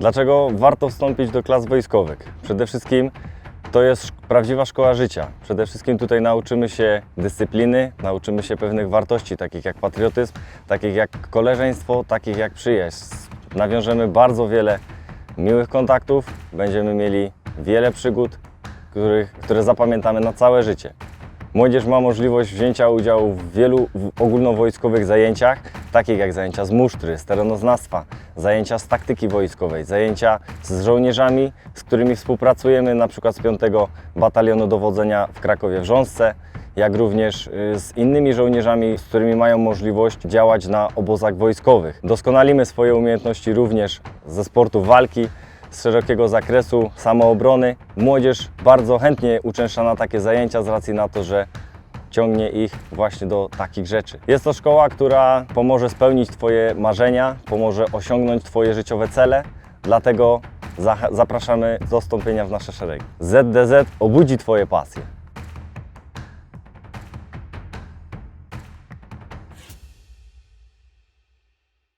Dlaczego warto wstąpić do klas wojskowych? Przede wszystkim to jest prawdziwa szkoła życia. Przede wszystkim tutaj nauczymy się dyscypliny, nauczymy się pewnych wartości, takich jak patriotyzm, takich jak koleżeństwo, takich jak przyjaźń. Nawiążemy bardzo wiele miłych kontaktów, będziemy mieli wiele przygód, których, które zapamiętamy na całe życie. Młodzież ma możliwość wzięcia udziału w wielu ogólnowojskowych zajęciach, takich jak zajęcia z musztry, z teronoznawstwa, zajęcia z taktyki wojskowej, zajęcia z żołnierzami, z którymi współpracujemy, na przykład z 5 Batalionu Dowodzenia w Krakowie Wrząsce, jak również y, z innymi żołnierzami, z którymi mają możliwość działać na obozach wojskowych. Doskonalimy swoje umiejętności również ze sportu walki, z szerokiego zakresu samoobrony. Młodzież bardzo chętnie uczęszcza na takie zajęcia z racji na to, że ciągnie ich właśnie do takich rzeczy. Jest to szkoła, która pomoże spełnić Twoje marzenia, pomoże osiągnąć Twoje życiowe cele, dlatego zapraszamy do wstąpienia w nasze szeregi. ZDZ obudzi Twoje pasje.